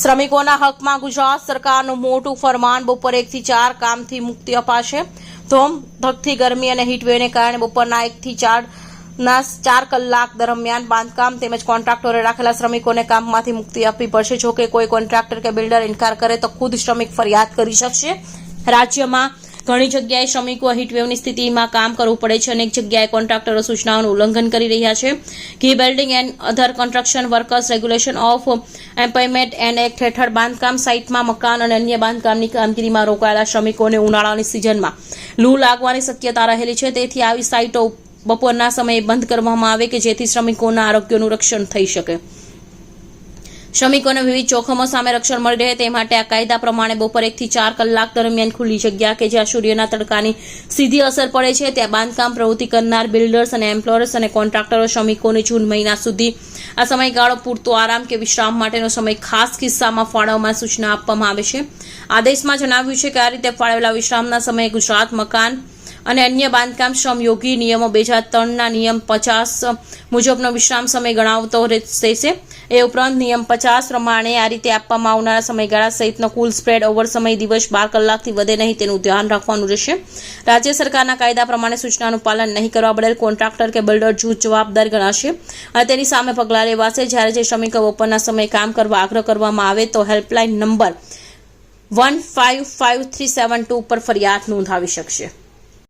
શ્રમિકોના હકમાં ગુજરાત સરકારનું મોટું ફરમાન બપોર એકથી ચાર કામથી મુક્તિ અપાશે. ધોમ, ધકથી ગરમી અને હીટવેવને કારણે બપોરના એકથી ચાર ના ચાર કલાક દરમિયાન બાંધકામ તેમજ કોન્ટ્રાક્ટરે રાખેલા શ્રમિકોને કામમાંથી મુક્તિ આપવી પડશે જો કે કોઈ કોન્ટ્રાક્ટર કે બિલ્ડર ઇન્કાર કરે તો ખુદ શ્રમિક ફરિયાદ કરી શકશે. રાજ્યમાં ઘણી જગ્યાએ શ્રમિકો હીટવેવની સ્થિતિમાં કામ કરવું પડે છે અનેક જગ્યાએ કોન્ટ્રાક્ટરો સૂચનાઓનું ઉલ્લંઘન કરી રહ્યા છે. The building and other construction workers regulation of employment and act હેઠળ બાંધકામ સાઇટમાં મકાન અને અન્ય બાંધકામની કામગીરીમાં રોકાયેલા શ્રમિકોને ઉનાળાની સિઝનમાં લૂ લાગવાની શક્યતા રહેલી છે. તેથી આવી સાઇટો બપોરના સમયે બંધ કરવામાં આવે કે જેથી શ્રમિકોના આરોગ્યનું રક્ષણ થઈ શકે. શ્રમિકોને વિવિધ જોખમો સામે રક્ષણ મળી રહે તે માટે આ કાયદા પ્રમાણે બપોર એકથી ચાર કલાક દરમિયાન ખુલ્લી જગ્યા કે જ્યાં સૂર્યના તડકાની સીધી અસર પડે છે, ત્યાં બાંધકામ પ્રવૃત્તિ કરનાર બિલ્ડર્સ અને એમ્પ્લોયર્સ અને કોન્ટ્રાક્ટરો શ્રમિકોને જૂન મહિના સુધી આ સમયગાળો પૂરતો આરામ કે વિશ્રામ માટેનો સમય ખાસ કિસ્સામાં ફાળવવામાં સૂચના આપવામાં આવે છે. આદેશમાં જણાવ્યું છે કે આ રીતે ફાળવેલા વિશ્રામના સમયે ગુજરાત મકાન અને અન્ય બાંધકામ શ્રમ યોગી નિયમો બે હજાર ત્રણના નિયમ પચાસ મુજબનો વિશ્રામ સમય ગણાવતો રહેશે. એ ઉપરાંત નિયમ પચાસ પ્રમાણે આ રીતે આપવામાં આવનારા સમયગાળા સહિતનો કુલ સ્પ્રેડ ઓવર સમય દિવસ બાર કલાકથી વધે નહીં તેનું ધ્યાન રાખવાનું રહેશે. રાજ્ય સરકારના કાયદા પ્રમાણે સૂચનાનું પાલન નહીં કરવા બદલ કોન્ટ્રાક્ટર કે બિલ્ડર જૂથ જવાબદાર ગણાશે. અને તેની સામે પગલાં લેવાશે. જ્યારે જે શ્રમિકો બપોરના સમયે કામ કરવા આગ્રહ કરવામાં આવે તો helpline number one five five three seven two પર ફરિયાદ નોંધાવી શકશે.